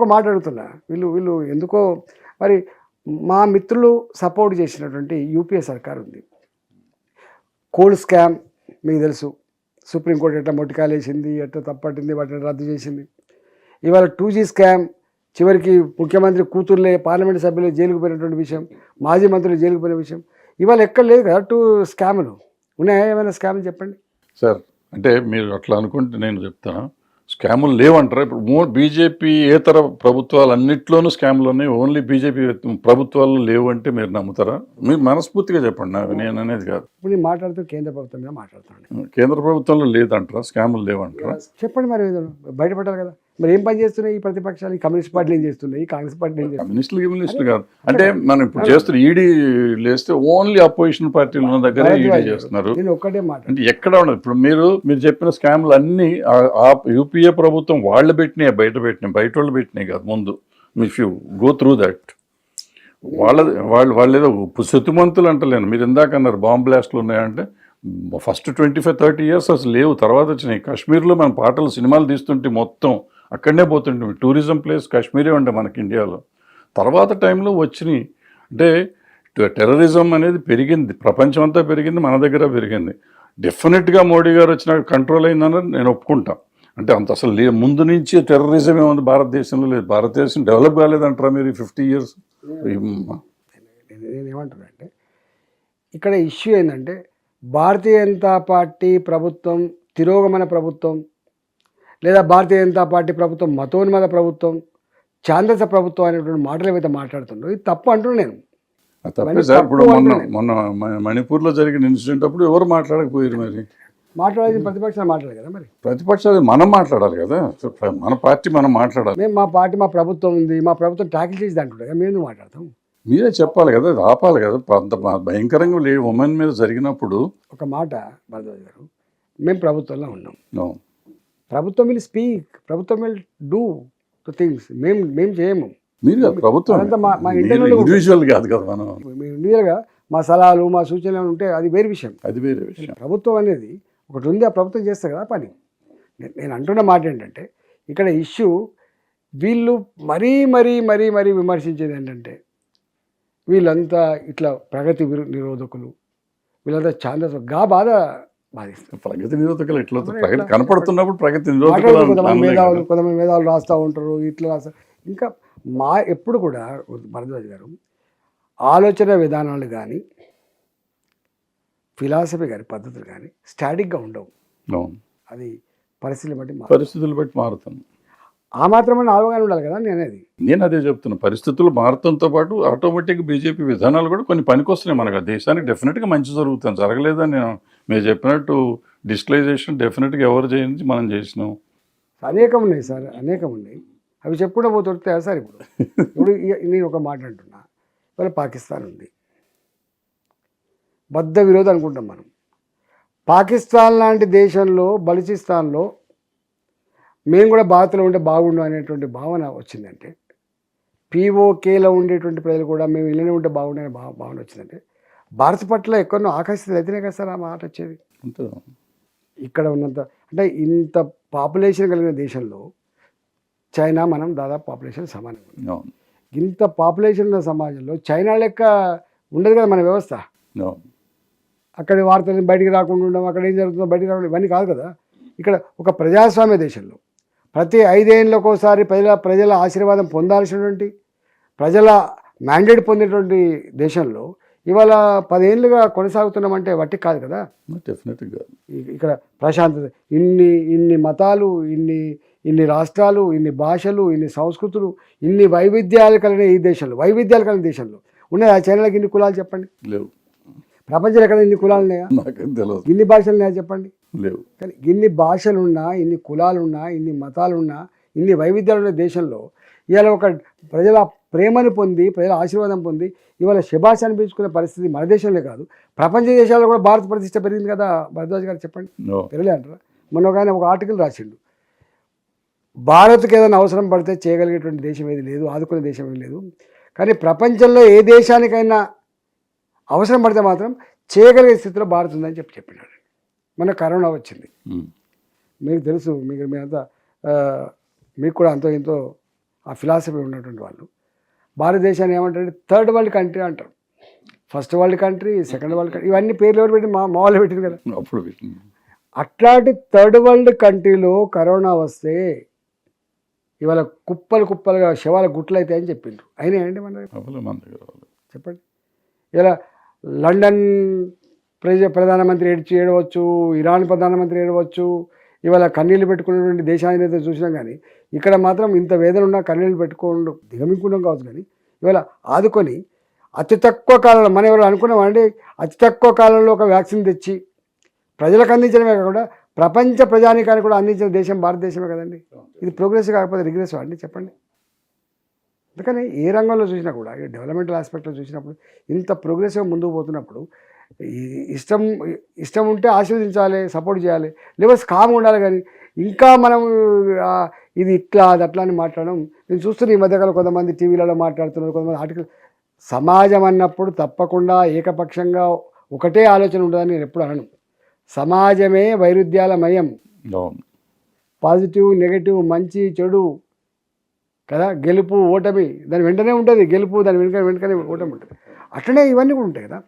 ఒక మాట అడుగుతున్నా వీళ్ళు వీళ్ళు ఎందుకో మరి మా మిత్రులు సపోర్ట్ చేసినటువంటి యూపీఏ సర్కార్ ఉంది కోల్డ్ స్కామ్ మీకు తెలుసు. సుప్రీంకోర్టు ఎట్లా మొట్టికాలేసింది ఎట్లా తప్పట్టింది వాటిని రద్దు చేసింది. ఇవాళ టూ జీ స్కామ్ చివరికి ముఖ్యమంత్రి కూతుర్లే పార్లమెంట్ సభ్యులు జైలుకు పోయినటువంటి విషయం మాజీ మంత్రులు జైలుకు పోయిన విషయం. ఇవాళ ఎక్కడ లేదు కదా టూ స్కాములు. ఉన్నాయా ఏమైనా స్కాములు చెప్పండి? సార్ అంటే మీరు అట్లా అనుకుంటే నేను చెప్తాను. స్కాములు లేవంటారా? ఇప్పుడు మో బీజేపీ ఏతర ప్రభుత్వాలు అన్నిట్లోనూ స్కాములు ఉన్నాయి. ఓన్లీ బీజేపీ ప్రభుత్వాలు లేవు అంటే మీరు నమ్ముతారా? మీరు మనస్ఫూర్తిగా చెప్పండి. నాకు నేను అనేది కాదు. ఇప్పుడు నేను మాట్లాడుతూ కేంద్ర ప్రభుత్వం మీద మాట్లాడుతున్నాను కేంద్ర ప్రభుత్వంలో లేదంటారా? స్కాములు లేవంటారా? చెప్పండి మరి ఏదో బయటపడాలి కదా. మరి ఏం పని చేస్తున్నాయి ఈ ప్రతిపక్షాలు? ఈ కమ్యూనిస్ట్ పార్టీలు ఏం చేస్తున్నాయి? కాంగ్రెస్ పార్టీలు ఏం చేస్తున్నాయి? కమ్యూనిస్టులు కమ్యూనిస్టులు కాదు. అంటే మనం ఇప్పుడు చేస్తున్న ఈడీ లేస్తే ఓన్లీ అపోజిషన్ పార్టీలు ఉన్న దగ్గర ఈడీ చేస్తున్నారు. నేను ఒక్కటే మాట. అంటే ఎక్కడ ఉండదు. ఇప్పుడు మీరు మీరు చెప్పిన స్కామ్లు అన్నీ ఆ- ఆ యూపీఏ ప్రభుత్వం వాళ్ళు పెట్టినాయి బయట పెట్టినాయి బయట వాళ్ళు పెట్టినాయి కాదు ముందు. If you go through that వాళ్ళ వాళ్ళు వాళ్ళు ఏదో శతుమంతులు అంటలేను. మీరు ఇందాక అన్నారు బాంబ్ బ్లాస్ట్లు ఉన్నాయంటే first twenty five thirty years అసలు లేవు. తర్వాత వచ్చినాయి. కాశ్మీర్లో మన పాటలు సినిమాలు తీస్తుంటే మొత్తం అక్కడనే పోతుంటే టూరిజం ప్లేస్ కాశ్మీరే ఉండే మనకి ఇండియాలో. తర్వాత టైంలో వచ్చినాయి. అంటే టెర్రరిజం అనేది పెరిగింది. ప్రపంచం అంతా పెరిగింది మన దగ్గర పెరిగింది. డెఫినెట్గా మోడీ గారు వచ్చినాక కంట్రోల్ అయిందని నేను ఒప్పుకుంటా. అంటే అంత అసలు లే ముందు నుంచి టెర్రరిజం ఏముంది భారతదేశంలో లేదు. భారతదేశం డెవలప్ కాలేదంటారా మీరు ఫిఫ్టీ ఇయర్స్? నేనేమంటానంటే ఇక్కడ ఇష్యూ ఏంటంటే భారతీయ జనతా పార్టీ ప్రభుత్వం తిరోగమన ప్రభుత్వం లేదా భారతీయ జనతా పార్టీ ప్రభుత్వం మతోన్మత ప్రభుత్వం ఛాందస ప్రభుత్వం అనేటువంటి మాటలు ఏవైతే మాట్లాడుతుండో ఇది తప్పు అంటున్నాను నేను. తప్పే సార్. ఇప్పుడు మొన్న మొన్న మణిపూర్లో జరిగిన ఇన్సిడెంట్ అప్పుడు ఎవరు మాట్లాడకపోయారు మరి? మాట్లాడాల్సిన ప్రతిపక్షాలు మాట్లాడాలి కదా మరి. ప్రతిపక్షాలు మనం మాట్లాడాలి కదా. మన పార్టీ మనం మాట్లాడాలి. మేము మా పార్టీ మా ప్రభుత్వం ఉంది మా ప్రభుత్వం ట్యాకిల్ చేసి అంటుండే కదా మేము మాట్లాడతాం? మీరే చెప్పాలి కదా అది ఆపాలి కదా. అంత భయంకరంగా లే ఉమెన్ మీద జరిగినప్పుడు ఒక మాట భరద్వాజ్ గారు మేము ప్రభుత్వంలో ఉన్నాం. ప్రభుత్వం విల్ స్పీక్ ప్రభుత్వం విల్ డూ ద థింగ్స్. మేము మేము చేయము. మీరు ప్రభుత్వం. మా-. ఇండివిజువల్ కాదు కదా మనం. ఇండివిజువల్గా మా సలహాలు మా సూచనలు ఉంటే అది వేరే విషయం. అది వేరే విషయం. ప్రభుత్వం అనేది ఒకటి ఉంది ఆ ప్రభుత్వం చేస్తారు కదా పని. నేను అంటున్న మాట ఏంటంటే ఇక్కడ ఇష్యూ వీళ్ళు మరీ మరీ మరీ మరీ విమర్శించేది ఏంటంటే వీళ్ళంతా ఇట్లా ప్రగతి నిరోధకులు వీళ్ళంతా ఛాందస్గా బాధ ప్రగతి నిరోధకులు ఎట్లా ప్రగతి? కనపడుతున్నప్పుడు ప్రగతి నిరోధకులు కొంతమంది మేధావులు. కొంతమంది మేధావులు రాస్తూ ఉంటారు ఇట్లా రాస్తారు ఇంకా మా ఎప్పుడు కూడా భరద్వాజ్ గారు ఆలోచన విధానాలు కానీ ఫిలాసఫీ కానీ పద్ధతులు కానీ స్టాటిక్గా ఉండవు. అది పరిస్థితులు బట్టి పరిస్థితులు బట్టి మారుతాను ఆ మాత్రమే అవగాహన ఉండాలి కదా నేను అనేది నేను అదే చెప్తున్నా పరిస్థితులు మారడంతో పాటు ఆటోమేటిక్ బీజేపీ విధానాలు కూడా కొన్ని పనికొస్తున్నాయి మనకు దేశానికి డెఫినెట్గా మంచి జరుగుతుంది జరగలేదని నేను మీరు చెప్పినట్టు డిజిటలైజేషన్ డెఫినెట్గా ఎవరు చేయించి మనం చేసినాం. అనేకం ఉన్నాయి సార్ అనేకం ఉన్నాయి. అవి చెప్పుకుంటూ పోతుంటే సార్ ఇప్పుడు? ఇప్పుడు నేను ఒక మాట అంటున్నా. ఇవాళ పాకిస్తాన్ ఉంది. బద్ధ విరోధం అనుకుంటాం మనం. పాకిస్తాన్ లాంటి దేశంలో బలుచిస్తాన్లో మేము కూడా బాధలో ఉంటే బాగుండు అనేటువంటి భావన వచ్చిందంటే పీఓకేలో ఉండేటువంటి ప్రజలు కూడా మేము ఇళ్ళనే ఉంటే బాగుండు అనే భావన వచ్చిందంటే భారత్ పట్ల ఎక్కడో ఆకర్షితులు అయితేనే కదా సార్ ఆ మాట వచ్చేది. ఇక్కడ ఉన్నంత అంటే ఇంత పాపులేషన్ కలిగిన దేశంలో చైనా మనం దాదాపు పాపులేషన్ అవును. ఇంత పాపులేషన్ ఉన్న సమాజంలో చైనా లెక్క ఉండదు కదా మన వ్యవస్థ. అక్కడి వార్తలు బయటికి రాకుండా ఉండడం అక్కడ ఏం జరుగుతుందో బయటికి రాకుండా ఇవన్నీ కాదు కదా. ఇక్కడ ఒక ప్రజాస్వామ్య దేశంలో ప్రతి ఐదేళ్ళకి ఒకసారి ప్రజల ప్రజల ఆశీర్వాదం పొందాల్సినటువంటి ప్రజల మ్యాండేట్ పొందేటువంటి దేశంలో ఇవాళ పదేళ్ళుగా కొనసాగుతున్నామంటే వట్టి కాదు కదా? డెఫినెట్గా ఇక్కడ ప్రశాంతత ఇన్ని ఇన్ని మతాలు ఇన్ని ఇన్ని రాష్ట్రాలు ఇన్ని భాషలు ఇన్ని సంస్కృతులు ఇన్ని వైవిధ్యాలు కలిగిన ఈ దేశంలో వైవిధ్యాలు కలిగిన దేశంలో. ఉన్నాయి? ఆ చైనాలకు ఇన్ని కులాలు చెప్పండి. లేవు. ప్రపంచంలో ఎక్కడ ఇన్ని కులాలు ఉన్నాయా? తెలియదు ఇన్ని భాషలు ఉన్నాయా చెప్పండి? లేవు. కానీ ఇన్ని భాషలున్నా ఇన్ని కులాలున్నా ఇన్ని మతాలున్నా ఇన్ని వైవిధ్యాలు ఉన్న దేశంలో ఇవాళ ఒక ప్రజల ప్రేమను పొంది ప్రజల ఆశీర్వాదం పొంది ఇవాళ శభాష్ అనిపించుకునే పరిస్థితి మన దేశంలో కాదు. ప్రపంచ దేశాల్లో కూడా భారత ప్రతిష్ట పెరిగింది కదా భరద్వాజ్ గారు చెప్పండి? పెరలే అంటారా? మొన్న ఒక ఆయన ఒక ఆర్టికల్ రాసిండు. భారత్కి ఏదైనా అవసరం పడితే చేయగలిగేటువంటి దేశం ఏది లేదు ఆదుకునే దేశం ఏది లేదు. కానీ ప్రపంచంలో ఏ దేశానికైనా అవసరం పడితే మాత్రం చేయగలిగే స్థితిలో భారత్ ఉందని చెప్పి చెప్పినాడు. మొన్న కరోనా వచ్చింది. మీకు తెలుసు మీకు మీరంతా ఆ, మీకు కూడా అంతో ఇంతో ఆ ఫిలాసఫీ ఉన్నటువంటి వాళ్ళు. భారతదేశాన్ని ఏమంటారు థర్డ్ వరల్డ్ కంట్రీ అంటారు. First world country second world country ఇవన్నీ పేర్లు ఎవరు పెట్టి మా మా వాళ్ళు పెట్టింది కదా. అప్పుడు. అట్లాంటి థర్డ్ వరల్డ్ కంట్రీలో కరోనా వస్తే ఇవాళ కుప్పలు కుప్పలుగా శవాల గుట్లు అవుతాయని చెప్పిండ్రు. అయినా ఏంటి మన. చెప్పండి. ఇలా లండన్ ప్రజ ప్రధానమంత్రి ఏడ్చి ఏడవచ్చు ఇరాన్ ప్రధానమంత్రి ఏడవచ్చు ఇవాళ కన్నీళ్ళు పెట్టుకున్నటువంటి దేశాన్ని అయితే చూసినాం కానీ ఇక్కడ మాత్రం ఇంత వేదన ఉన్నా కన్నీళ్ళు పెట్టుకోండు దిగమింకున్నాం కావచ్చు కానీ ఇవాళ ఆదుకొని అతి తక్కువ కాలంలో మనం ఎవరు అనుకున్నామంటే అతి తక్కువ కాలంలో ఒక వ్యాక్సిన్ తెచ్చి ప్రజలకు అందించడమే కాకుండా ప్రపంచ ప్రజానికానికి కూడా అందించిన దేశం భారతదేశమే కదండి. ఇది ప్రోగ్రెస్ కాకపోతే రిగ్రెస్ అండి చెప్పండి. అందుకని ఏ రంగంలో చూసినా కూడా ఈ డెవలప్మెంటల్ ఆస్పెక్ట్లో చూసినప్పుడు ఇంత ప్రోగ్రెసివ్ ముందుకు పోతున్నప్పుడు ఇష్టం ఇష్టం ఉంటే ఆశీర్వదించాలి సపోర్ట్ చేయాలి. లేకపోతే కామ్ ఉండాలి కానీ ఇంకా మనం ఇది ఇట్లా అది అట్లా అని మాట్లాడడం. నేను చూస్తున్న ఈ మధ్యకాలం కొంతమంది టీవీలలో మాట్లాడుతున్నారు కొంతమంది ఆర్టికల్. సమాజం అన్నప్పుడు తప్పకుండా ఏకపక్షంగా ఒకటే ఆలోచన ఉంటుందని నేను ఎప్పుడు అనను. సమాజమే వైరుధ్యాల మయం పాజిటివ్ నెగటివ్ మంచి చెడు కదా గెలుపు ఓటమి. దాని వెంటనే ఉంటుంది. గెలుపు దాని వెనుక వెనుకనే ఓటమి ఉంటుంది. అట్లనే ఇవన్నీ కూడా ఉంటాయి కదా.